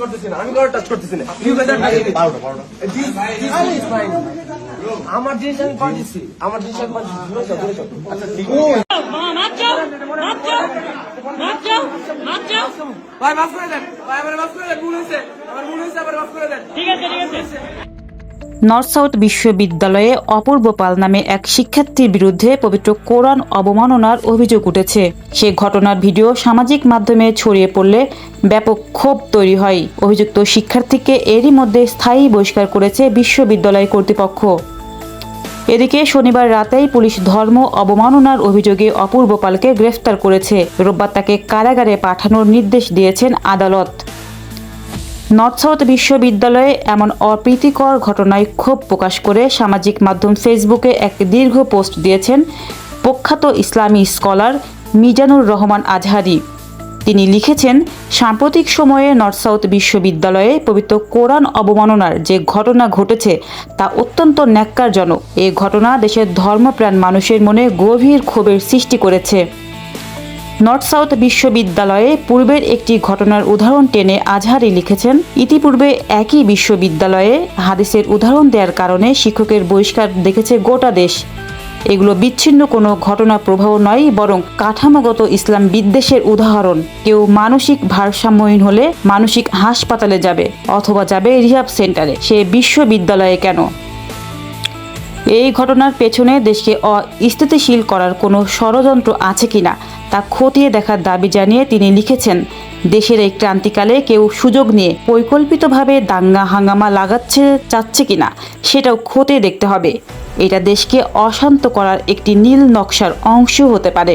করতেছি না আমি কারও টাচ করতেছি না। You guys are touching it. This- this is mine. আমার জিনিস আমি পাঠিয়েছি আমার জিনিস আমি পাঠিয়েছি দূরে যাও, দূরে যাও। আচ্ছা ঠিক মাপ যাও মাপ যাও মাপ যাও মাপ যাও ভাই মাফ করে দেন। ভাই আমার মাফ করে দেন ভুল হয়েছে। আমার ভুল হয়েছে আবার মাফ করে দেন। ঠিক আছে ঠিক আছে। নর্থ সাউথ বিশ্ববিদ্যালয়ে অপূর্ব পাল নামে এক শিক্ষার্থীর বিরুদ্ধে পবিত্র কোরআন অবমাননার অভিযোগ উঠেছে। সে ঘটনার ভিডিও সামাজিক মাধ্যমে ছড়িয়ে পড়লে ব্যাপক ক্ষোভ তৈরি হয়। অভিযুক্ত শিক্ষার্থীকে এরই মধ্যে স্থায়ী বহিষ্কার করেছে বিশ্ববিদ্যালয় কর্তৃপক্ষ। এদিকে শনিবার রাতেই পুলিশ ধর্ম অবমাননার অভিযোগে অপূর্ব পালকে গ্রেফতার করেছে। রোববার তাকে কারাগারে পাঠানোর নির্দেশ দিয়েছেন আদালত। নর্থ সাউথ বিশ্ববিদ্যালয়ে এমন অপ্রীতিকর ঘটনায় ক্ষোভ প্রকাশ করে সামাজিক মাধ্যম ফেসবুকে এক দীর্ঘ পোস্ট দিয়েছেন প্রখ্যাত ইসলামী স্কলার মিজানুর রহমান আজহারি। তিনি লিখেছেন, সাম্প্রতিক সময়ে নর্থ সাউথ বিশ্ববিদ্যালয়ে পবিত্র কোরআন অবমাননার যে ঘটনা ঘটেছে তা অত্যন্ত ন্যাক্কারজনক। এ ঘটনা দেশের ধর্মপ্রাণ মানুষের মনে গভীর ক্ষোভের সৃষ্টি করেছে। নর্থ সাউথ বিশ্ববিদ্যালয়ে পূর্বের একটি ঘটনার উদাহরণ টেনে আজহারি লিখেছেন, ইতিপূর্বে একই বিশ্ববিদ্যালয়ে হাদিসের উদাহরণ দেওয়ার কারণে শিক্ষকের বহিষ্কার দেখেছে গোটা দেশ। এগুলো বিচ্ছিন্ন কোনো ঘটনা প্রবাহ নয়, বরং কাঠামোগত ইসলাম বিদ্বেষের উদাহরণ। কেউ মানসিক ভারসাম্যহীন হলে মানসিক হাসপাতালে যাবে অথবা যাবে রিহাব সেন্টারে। সে বিশ্ববিদ্যালয়ে কেন? এই ঘটনার পেছনে দেশকে অস্থিতিশীল করার কোনো ষড়যন্ত্র আছে কিনা তা খতিয়ে দেখার দাবি জানিয়ে তিনি লিখেছেন, দেশের এই ক্রান্তিকালে কেউ সুযোগ নিয়ে পরিকল্পিতভাবে দাঙ্গা হাঙ্গামা লাগাচ্ছে, চাচ্ছে কিনা সেটাও খতিয়ে দেখতে হবে। এটা দেশকে অশান্ত করার একটি নীল নকশার অংশ হতে পারে।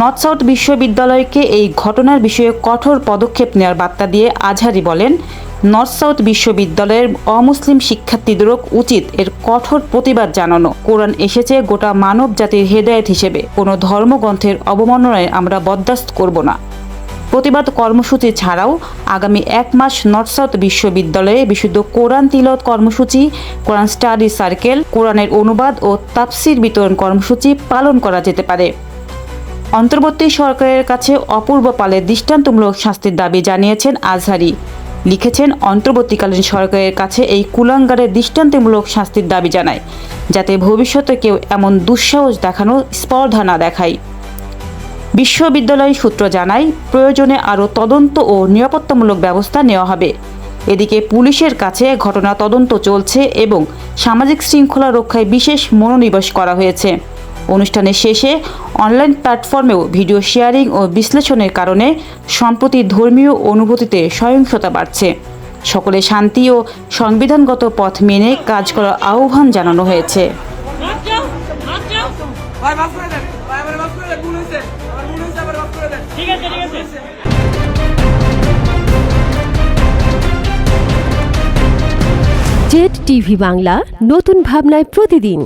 নর্থ সাউথ বিশ্ববিদ্যালয়কে এই ঘটনার বিষয়ে কঠোর পদক্ষেপ নেওয়ার বার্তা দিয়ে আজহারি বলেন নর্থ সাউথ বিশ্ববিদ্যালয়ের অমুসলিম শিক্ষার্থীদেরও উচিত এর কঠোর প্রতিবাদ জানানো। কোরআন এসেছে গোটা মানব জাতির হেদায়েত হিসেবে। কোনো ধর্মগ্রন্থের অবমাননায় আমরা বরদাস্ত করব না। প্রতিবাদ কর্মসূচি ছাড়াও আগামী এক মাস নর্থ সাউথ বিশ্ববিদ্যালয়ে বিশুদ্ধ কোরআন তিলত কর্মসূচি, কোরআন স্টাডি সার্কেল, কোরআনের অনুবাদ ও তাফসির বিতরণ কর্মসূচি পালন করা যেতে পারে। অন্তর্বর্তী সরকারের কাছে অপূর্ব পালের দৃষ্টান্তমূলক শাস্তির দাবি জানিয়েছেন আজহারি। লিখেছেন অন্তর্বর্তীকালীন সরকারের কাছে এই কুলাঙ্গারের দৃষ্টান্তমূলক শাস্তির দাবি জানায়, যাতে ভবিষ্যতে কেউ এমন দুঃসাহস দেখানো, স্পর্ধা না দেখায়। বিশ্ববিদ্যালয় সূত্র জানায়, প্রয়োজনে আরও তদন্ত ও নিরাপত্তামূলক ব্যবস্থা নেওয়া হবে। এদিকে পুলিশের কাছে ঘটনা তদন্ত চলছে এবং সামাজিক শৃঙ্খলা রক্ষায় বিশেষ মনোনিবেশ করা হয়েছে। অনুষ্ঠানের শেষে অনলাইন প্ল্যাটফর্মেও ভিডিও শেয়ারিং ও বিশ্লেষণের কারণে সম্প্রতি ধর্মীয় অনুভূতিতে সহিংসতা বাড়ছে। সকলে শান্তি ও সংবিধানগত পথ মেনে কাজ করার আহ্বান জানানো হয়েছে। ঠিক জেড টিভি বাংলা, নতুন ভাবনায় প্রতিদিন।